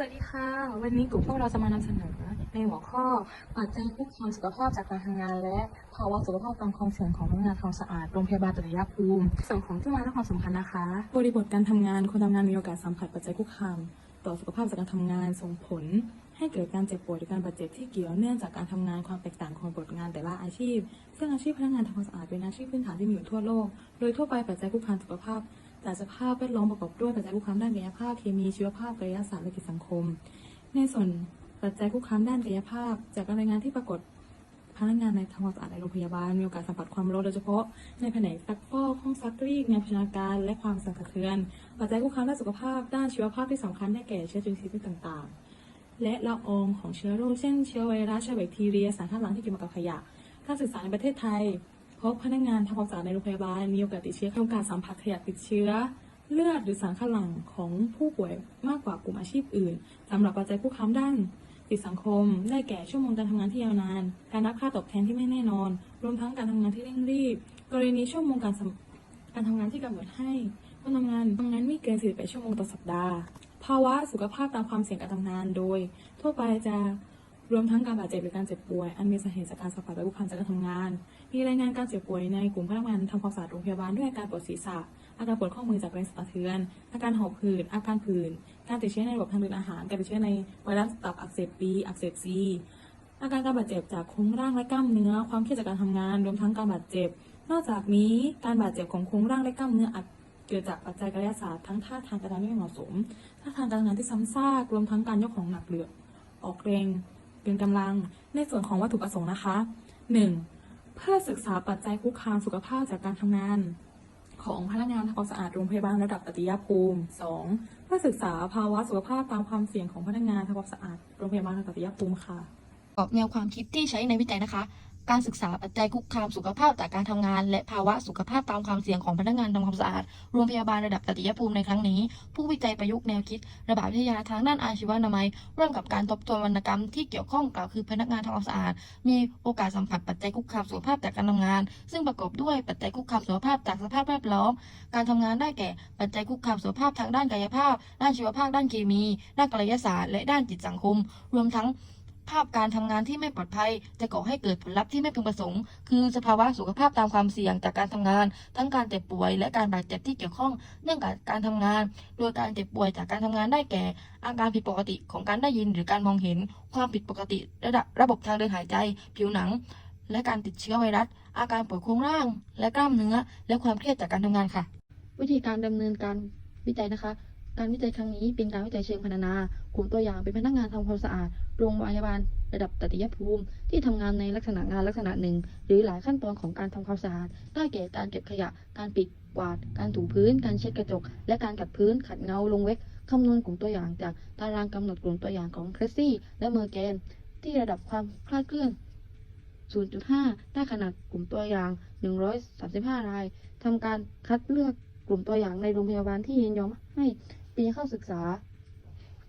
วัสดีค่ะ วันนี้กลุ่มพวกเราจะมานำเสนอ ในหัวข้อปัจจัยคุกคามสุขภาพจากการทำงาน และภาวะสุขภาพตามความเสี่ยงของพนักงานทำความสะอาดโรงพยาบาลตัตยภูมิส่วนของที่มาและความสำคัญนะคะ บริบทการทำงานคนทำงานมีโอกาสสัมผัสปัจจัยคุกคามต่อสุขภาพจากการทำงานส่งผล ให้เกิดการเจ็บป่วยหรือการบาดเจ็บที่เกี่ยวเนื่องจากการทำงานความแตกต่างของบทงานแต่ละอาชีพ ซึ่งอาชีพพนักงานทำความสะอาดเป็นอาชีพพื้นฐานที่มีอยู่ทั่วโลก โดยทั่วไปปัจจัยคุกคามสุขภาพ จากสภาพแวดล้อมประกอบด้วยปัจจัยคุกคามด้านกายภาพเคมีชีวภาพกายศาสตร์และกิจสังคม ในส่วนปัจจัยคุกคามด้านกายภาพ จากรายงานที่ปรากฏพนักงานในทำความสะอาดในโรงพยาบาลมีโอกาสสัมผัสความร้อนโดยเฉพาะในแผนกซักฟอกห้องซักรีดงานพชนาการและความสั่นสะเทือน ปัจจัยคุกคามด้านสุขภาพ ด้านชีวภาพที่สำคัญได้แก่เชื้อจุลินทรีย์ต่างๆ และละอองของเชื้อโรคเช่นเชื้อไวรัสเชื้อแบคทีเรียสารคัดหลั่งที่เกี่ยวกับขยะ การศึกษาในประเทศไทย พบพนักงานทำความสะอาดในโรงพยาบาลมีโอกาสติดเชื้อโอกาสสัมผัสขยะติดเชื้อ เลือดหรือสารคัดหลั่งของผู้ป่วยมากกว่ากลุ่มอาชีพอื่นสำหรับปัจจัยคุกคามด้านจิตสังคม ได้แก่ชั่วโมงการทำงานที่ยาวนาน การรับค่าตอบแทนที่ไม่แน่นอน รวมทั้งการทำงานที่เร่งรีบ กรณีชั่วโมงการการทำงานที่กำหนดให้คนทำงานทำงานไม่เกิน48ชั่วโมงต่อสัปดาห์ ภาวะสุขภาพตามความเสี่ยงการทำงานโดย ทั่วไปจะ รวมทั้งการบาดเจ็บหรือการเจ็บป่วย อันมีสาเหตุจากการสัมผัสและคุกคามจากการทำงาน มีรายงานการเจ็บป่วยในกลุ่มพนักงานทำความสะอาดโรงพยาบาลด้วยอาการปวดศีรษะ อาการปวดข้อมือจากแรงสั่นสะเทือน อาการหอบหืด อาการผื่น การติดเชื้อในระบบทางเดินอาหาร การติดเชื้อในไวรัสตับอักเสบบีอักเสบซีอาการการบาดเจ็บจากโครงร่างและกล้ามเนื้อ ความเครียดจากการทำงาน รวมทั้งการบาดเจ็บ นอกจากนี้การบาดเจ็บของโครงร่างและกล้ามเนื้ออาจเกิดจากปัจจัยกายศาสตร์ทั้งท่าทางการทำงานที่ไม่เหมาะสม ท่าทางการทำงานที่ซ้ำซาก รวมทั้งการยกของหนักเหลือออกแรง เป็นกำลังในส่วนของวัตถุประสงค์นะคะ 1. เพื่อศึกษาปัจจัยคุกคามสุขภาพจากการทำงานของพนักงานทำความสะอาดโรงพยาบาลระดับตติยภูมิ 2. เพื่อศึกษาภาวะสุขภาพตามความเสี่ยงของพนักงานทำความสะอาดโรงพยาบาลระดับตติยภูมิค่ะประกอบแนวความคิดที่ใช้ในวิจัยนะคะ การศึกษาปัจจัยคุกคามสุขภาพจากการทำงาน และภาวะสุขภาพตามความเสี่ยงของพนักงานทำความสะอาดโรงพยาบาลระดับตติยภูมิในครั้งนี้ ผู้วิจัยประยุกต์แนวคิด ระบาดวิทยาทางด้านอาชีวนามัยร่วมกับการทบทวนวรรณกรรมที่เกี่ยวข้องกล่าวคือพนักงานทำความสะอาด มีโอกาสสัมผัสปัจจัยคุกคามสุขภาพจากการทำงาน ซึ่งประกอบด้วยปัจจัยคุกคามสุขภาพจากสภาพแวดล้อม การทำงานได้แก่ปัจจัยคุกคามสุขภาพทางด้านกายภาพ ด้านชีวภาพ ด้านเคมี ด้านกายศาสตร์ และด้านจิตสังคม รวมทั้ง ภาพการทำงานที่ไม่ปลอดภัย จะก่อให้เกิดผลลัพธ์ที่ไม่พึงประสงค์ คือสภาวะสุขภาพตามความเสี่ยงจากการทำงาน ทั้งการเจ็บป่วย และการบาดเจ็บที่เกี่ยวข้องเนื่องกับการทำงาน โดยการเจ็บป่วยจากการทำงานได้แก่ อาการผิดปกติของการได้ยินหรือการมองเห็น ความผิดปกติ ระดับระบบทางเดินหายใจ ผิวหนัง และการติดเชื้อไวรัส อาการปวดโครงร่าง และกล้ามเนื้อ และความเครียดจากการทำงานค่ะ วิธีการดำเนินการวิจัยนะคะ การวิจัยครั้งนี้เป็นการวิจัยเชิงพรรณนา กลุ่มตัวอย่างเป็นพนักงานทำความสะอาด โรงพยาบาลระดับตติยภูมิ ที่ทำงานในลักษณะงานลักษณะหนึ่ง หรือหลายขั้นตอนของการทำความสะอาดได้แก่การเก็บขยะ การปิดกวาด การถูพื้น การเช็ดกระจก และการขัดพื้น ขัดเงาลงเว็กคำนวณกลุ่มตัวอย่างจากตารางกำหนดกลุ่มตัวอย่างของเครสซี่ และเมอร์แกน ที่ระดับความคลาดเคลื่อน 0.5 ได้ขนาดกลุ่มตัวอย่าง 135 รายทำการคัดเลือกกลุ่มตัวอย่างในโรงพยาบาลที่ยินยอมให้ปีเข้าศึกษา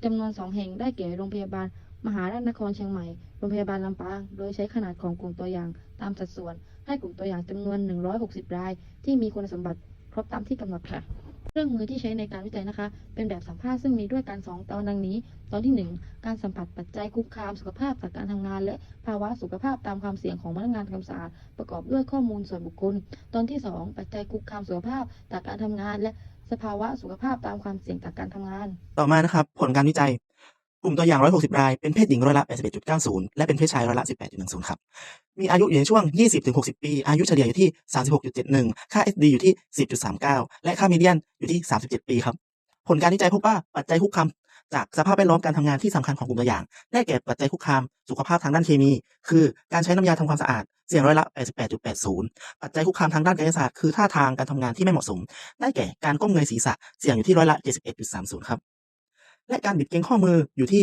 จำนวน 2 แห่งได้แก่โรงพยาบาล มหาราชนครเชียงใหม่ โรงพยาบาลลำปาง โดยใช้ขนาดของกลุ่มตัวอย่างตามสัดส่วน ให้กลุ่มตัวอย่างจำนวน 160 ราย ที่มีคุณสมบัติครบตามที่กำหนดค่ะ เครื่องมือที่ใช้ในการวิจัยนะคะ เป็นแบบสัมภาษณ์ซึ่งมีด้วยกัน 2 ตอนดังนี้ ตอนที่ 1 การสัมผัสปัจจัยคุกคามสุขภาพจากการทำงาน และภาวะสุขภาพตามความเสี่ยงของพนักงานทำความสะอาดประกอบด้วยข้อมูลส่วนบุคคล ตอนที่ 2 ปัจจัยคุกคามสุขภาพจากการทำงาน และสภาวะสุขภาพตามความเสี่ยงจากการทำงาน ต่อมานะครับ ผลการวิจัย กลุ่มตัวอย่าง 160 ราย เป็นเพศหญิงร้อยละ 81.90 และเป็นเพศชายร้อยละ 18.10 ครับ มีอายุอยู่ในช่วง 20-60 ปี อายุเฉลี่ยอยู่ที่ 36.71 ค่า SD อยู่ที่ 10.39 และค่ามีเดียนอยู่ที่ 37 ปีครับ ผลการวิจัยพบว่าปัจจัยคุกคามจากสภาพแวดล้อมการทำงานที่สำคัญของกลุ่มตัวอย่าง ได้แก่ปัจจัยคุกคาม สุขภาพทางด้านเคมี คือการใช้น้ำยาทำความสะอาด เสี่ยงร้อยละ 88.80 ปัจจัยคุกคามทางด้านกายศาสตร์ คือท่าทางการทำงานที่ไม่เหมาะสม ได้แก่การก้มเงยศีรษะ เสี่ยงอยู่ที่ร้อยละ 71.30 ครับ และการบิดเกรงข้อมืออยู่ที่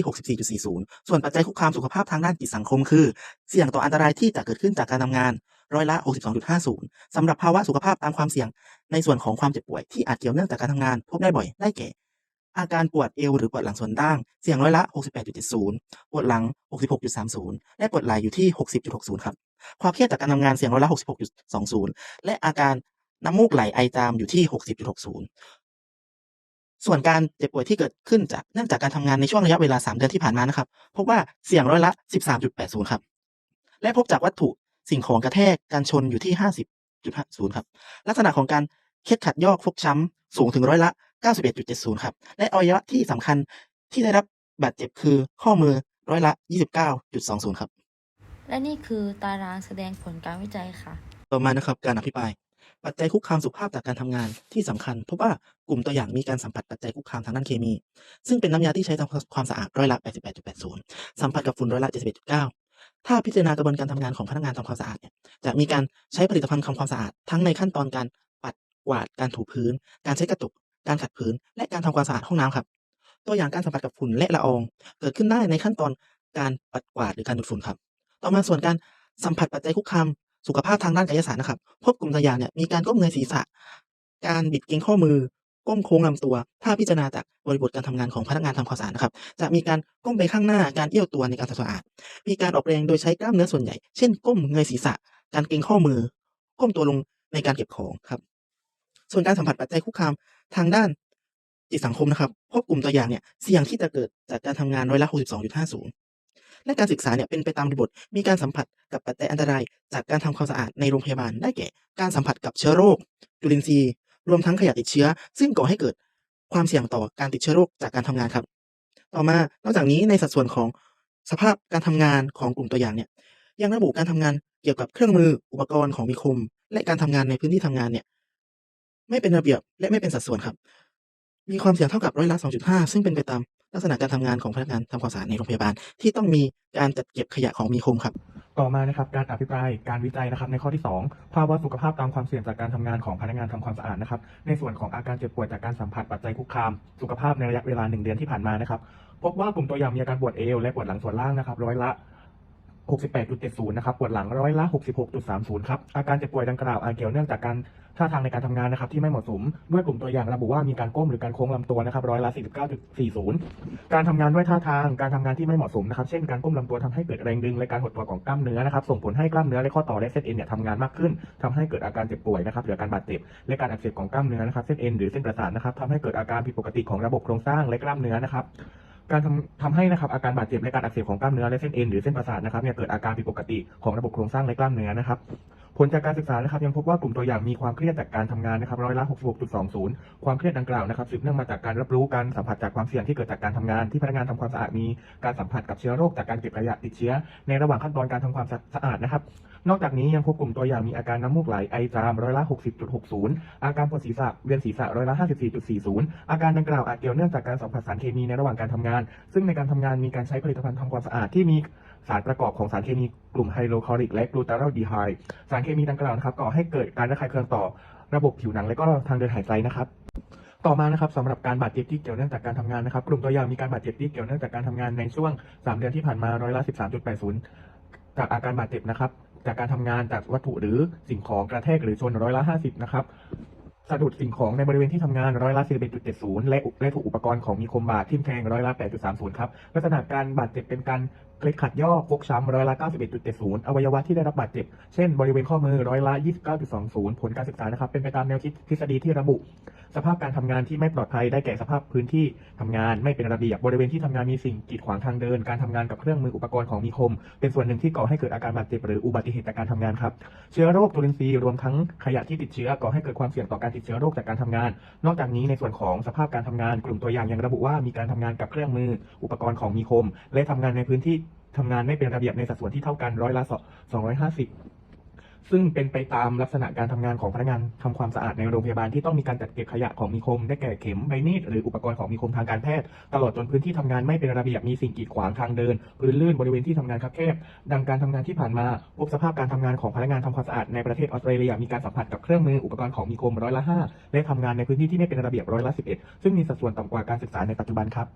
64.40 ส่วนปัจจัยคุกคามสุขภาพทางด้านจิตสังคมคือ เสี่ยงต่ออันตรายที่จะเกิดขึ้นจากการทำงานร้อยละ 62.50 สำหรับภาวะสุขภาพตามความเสี่ยง ในส่วนของความเจ็บป่วยที่อาจเกี่ยวเนื่องจากการทำงานพบได้บ่อยได้แก่ อาการปวดเอวหรือปวดหลังส่วนล่าง เสี่ยงร้อยละ 68.70 ปวดหลัง 66.30 และปวดไหล่อยู่ที่ 60.60 ครับ ความเครียดจากการทำงานเสี่ยงร้อยละ 66.20 และอาการน้ำมูกไหลไอจามอยู่ที่ 60.60 ส่วนการเจ็บป่วยที่เกิดขึ้นจากเนื่องจากการทำงานในช่วงระยะเวลา 3 เดือนที่ผ่านมานะครับพบว่าเสี่ยงร้อยละ 13.80 ครับ และพบจากวัตถุสิ่งของกระแทกการชนอยู่ที่ 50.50 ครับ ลักษณะของการเคล็ดขัดยอกฟกช้ำสูงถึงร้อยละ 91.70 ครับ และอวัยวะที่สำคัญที่ได้รับบาดเจ็บคือข้อมือร้อยละ 29.20 ครับ และนี่คือตารางแสดงผลการวิจัยค่ะ ต่อมานะครับการอภิปราย ปัจจัยคุกคามสุขภาพจากการทำงานที่สำคัญพบว่ากลุ่มตัวอย่างมีการสัมผัสปัจจัยคุกคามทางด้านเคมี ซึ่งเป็นน้ำยาที่ใช้ทำความสะอาดร้อยละ 88.80 สัมผัสกับฝุ่นร้อยละ71.9 ถ้าพิจารณากระบวนการทำงานของพนักงานทำความสะอาดเนี่ยจะมีการใช้ผลิตภัณฑ์ทำความสะอาดทั้งในขั้นตอนการปัดกวาดการถูพื้น การใช้กระจกการขัดพื้น และการทำความสะอาดห้องน้ำครับตัวอย่างการสัมผัสกับฝุ่นและละออง เกิดขึ้นได้ในขั้นตอนการปัดกวาดหรือการดูดฝุ่นครับ ต่อมาส่วนการสัมผัสปัจจัยคุกคาม สุขภาพทางด้านกายศาสตร์นะครับ พบกลุ่มตัวอย่างเนี่ยมีการก้มเงยศีรษะ การบิดเกรงข้อมือ ก้มโค้งลำตัว ถ้าพิจารณาจากบริบทการทำงานของพนักงานทำความสะอาดนะครับ จะมีการก้มไปข้างหน้า การเอี้ยวตัวในการทำความสะอาด มีการออกแรงโดยใช้กล้ามเนื้อส่วนใหญ่ เช่น ก้มเงยศีรษะ การเกรงข้อมือ ก้มตัวลงในการเก็บของครับ ส่วนการสัมผัสปัจจัยคุกคามทางด้านจิตสังคมนะครับพบกลุ่มตัวอย่างเนี่ยเสี่ยงที่จะเกิดจากการทำงานร้อยละ 62.50 และการศึกษาเนี่ยเป็นไปตามบริบท มีการสัมผัสกับปัจจัยอันตราย จากการทำความสะอาดในโรงพยาบาลได้แก่ การสัมผัสกับเชื้อโรคจุลินทรีย์รวมทั้งขยะติดเชื้อ ซึ่งก่อให้เกิดความเสี่ยงต่อการติดเชื้อโรคจากการทำงานครับ ต่อมานอกจากนี้ในสัดส่วนของสภาพการทำงานของกลุ่มตัวอย่างเนี่ยยังระบุการทำงานเกี่ยวกับเครื่องมืออุปกรณ์ของมีคม และการทำงานในพื้นที่ทำงานเนี่ยไม่เป็นระเบียบและไม่เป็นสัดส่วนครับ มีความเสี่ยงเท่ากับร้อยละ 2.5 ซึ่งเป็นไปตาม ลักษณะการทำงานของพนักงานทำความสะอาดในโรงพยาบาล ที่ต้องมีการจัดเก็บขยะของมีคมครับ ต่อมานะครับการอภิปรายการวิจัยนะครับในข้อที่ 2 ภาวะสุขภาพตามความเสี่ยงจากการทำงานของพนักงานทำความสะอาดนะครับในส่วนของอาการเจ็บป่วยจากการสัมผัสปัจจัยคุกคาม สุขภาพในระยะเวลา 1 เดือนที่ผ่านมานะครับพบว่ากลุ่มตัวอย่างมีอาการปวดเอวและปวดหลังส่วนล่างนะครับร้อยละ68.70 นะครับ ปวดหลังร้อยละ 66.30 ครับ อาการเจ็บป่วยดังกล่าวอาจเกี่ยวเนื่องจากการ ท่าทางในการทำงานนะครับที่ไม่เหมาะสมด้วยกลุ่มตัวอย่างระบุว่ามีการก้มหรือการโค้งลำตัวนะครับร้อยละ49.40 การทำงานด้วยท่าทางการทำงานที่ไม่เหมาะสมนะครับเช่นการก้มลำตัวทำให้เกิดแรงดึงและการหดตัวของกล้ามเนื้อนะครับส่งผลให้กล้ามเนื้อและข้อต่อและเส้นเอ็นเนี่ยทำงานมากขึ้นทำให้เกิดอาการเจ็บป่วยนะครับหรือการบาดเจ็บและการอักเสบของกล้ามเนื้อนะครับเส้นเอ็นหรือเส้นประสาทนะครับทำให้เกิดอาการผิดปกติของระบบโครงสร้างและกล้ามเนื้อนะครับ การทำทำให้นะครับอาการบาดเจ็บและการอักเสบของกล้ามเนื้อและเส้นเอ็นหรือเส้นประสาทนะครับเนี่ยเกิดอาการผิดปกติของระบบโครงสร้างและกล้ามเนื้อนะครับผลจากการศึกษานะครับยังพบว่ากลุ่มตัวอย่างมีความเครียดจากการทำงานนะครับร้อยละ66.20 ความเครียดดังกล่าวนะครับสืบเนื่องมาจากการรับรู้การสัมผัสจากความเสี่ยงที่เกิดจากการทำงานที่พนักงานทำความสะอาดมีการสัมผัสกับเชื้อโรคจากการเก็บขยะติดเชื้อ ในระหว่างขั้นตอนการทำความสะอาดนะครับ นอกจากนี้ยังพบกลุ่มตัวอย่างมีอาการน้ำมูกไหลไอจามร้อยละ 60.60 อาการปวดศีรษะเวียนศีรษะร้อยละ 54.40 อาการดังกล่าวอาจเกี่ยวเนื่องจากการสัมผัสสารเคมีในระหว่างการทำงาน ซึ่งในการทำงานมีการใช้ผลิตภัณฑ์ทำความสะอาดที่มีสารประกอบของสารเคมีกลุ่มไฮโดรคลอริกและกลูตาเรลดีไฮด์สารเคมีดังกล่าวนะครับก่อให้เกิดการระคายเคืองต่อระบบผิวหนังและก็ทางเดินหายใจนะครับต่อมานะครับสำหรับการบาดเจ็บที่เกี่ยวเนื่องจากการทำงานนะครับ กลุ่มตัวอย่างมีการบาดเจ็บที่เกี่ยวเนื่องจากการทำงานในช่วง 3 เดือนที่ผ่านมาร้อยละ13.80 จากอาการบาดเจ็บนะครับ จากการทำงานจากวัตถุหรือสิ่งของกระแทกหรือชนร้อยละห้าสิบนะครับสะดุดสิ่งของในบริเวณที่ทำงานร้อยละ41.70 และอุและถูกอุปกรณ์ของมีคมบาดทิ่มแทงร้อยละ8.30 ครับ ลักษณะการบาดเจ็บเป็นการ เคล็ดขัดย่อฟกช้ำร้อยละ91.70 อวัยวะที่ได้รับบาดเจ็บ เช่น บริเวณข้อมือร้อยละ29.20 ผลการศึกษานะครับ เป็นไปตามแนวคิดทฤษฎีที่ระบุ สภาพการทำงานที่ไม่ปลอดภัยได้แก่สภาพพื้นที่ทำงานไม่เป็นระเบียบ บริเวณที่ทำงานมีสิ่งกีดขวางทางเดิน การทำงานกับเครื่องมืออุปกรณ์ของมีคม เป็นส่วนหนึ่งที่ก่อให้เกิดอาการบาดเจ็บหรืออุบัติเหตุจากการทำงานครับ เชื้อโรคจุลินทรีย์รวมทั้งขยะที่ติดเชื้อก่อให้เกิดความเสี่ยงต่อการติดเชื้อโรคจากการทำงาน นอกจากนี้ในส่วนของสภาพการทำงาน กลุ่มตัวอย่างยังระบุว่ามีการทำงานกับเครื่องมืออุปกรณ์ของมีคม และทำงานในพื้นที่ ทำงานไม่เป็นระเบียบในสัดส่วนที่เท่ากันร้อยละ250 ซึ่งเป็นไปตามลักษณะการทำงานของพนักงานทำความสะอาดในโรงพยาบาลที่ต้องมีการจัดเก็บขยะของมีคมได้แก่เข็มใบมีดหรืออุปกรณ์ของมีคมทางการแพทย์ ตลอดจนพื้นที่ทำงานไม่เป็นระเบียบมีสิ่งกีดขวางทางเดินพื้นลื่นบริเวณที่ทำงานคับแคบดังการทำงานที่ผ่านมาพบสภาพการทำงานของพนักงานทำความสะอาดในประเทศออสเตรเลียมีการสัมผัสกับเครื่องมืออุปกรณ์ของมีคมร้อยละ5และทำงานในพื้นที่ที่ไม่เป็นระเบียบร้อยละ11ซึ่งมีสัดส่วนต่ำกว่าการศึกษาในปัจจุบันครับ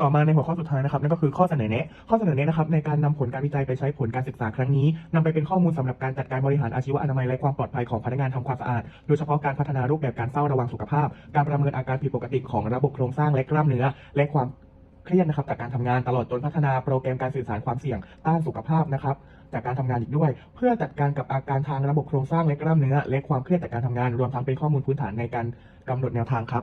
ต่อมาในหัวข้อสุดท้ายนะครับนั่นก็คือข้อเสนอแนะข้อเสนอแนะนะครับในการนำผลการวิจัยไปใช้ผลการศึกษาครั้งนี้นำไปเป็นข้อมูลสำหรับการจัดการบริหารอาชีวอนามัยและความปลอดภัยของพนักงานทำความสะอาด โดยเฉพาะการพัฒนารูปแบบการเฝ้าระวังสุขภาพ การประเมินอาการผิดปกติของระบบโครงสร้างและกล้ามเนื้อ และความเครียดนะครับจากการทำงานตลอดจนพัฒนาโปรแกรมการสื่อสารความเสี่ยงต้านสุขภาพนะครับจากการทำงานอีกด้วย เพื่อจัดการกับอาการทางระบบโครงสร้างและกล้ามเนื้อ และความเครียดจากการทำงานรวมทั้งเป็นข้อมูลพื้นฐานในการกำหนดแนวทางครับ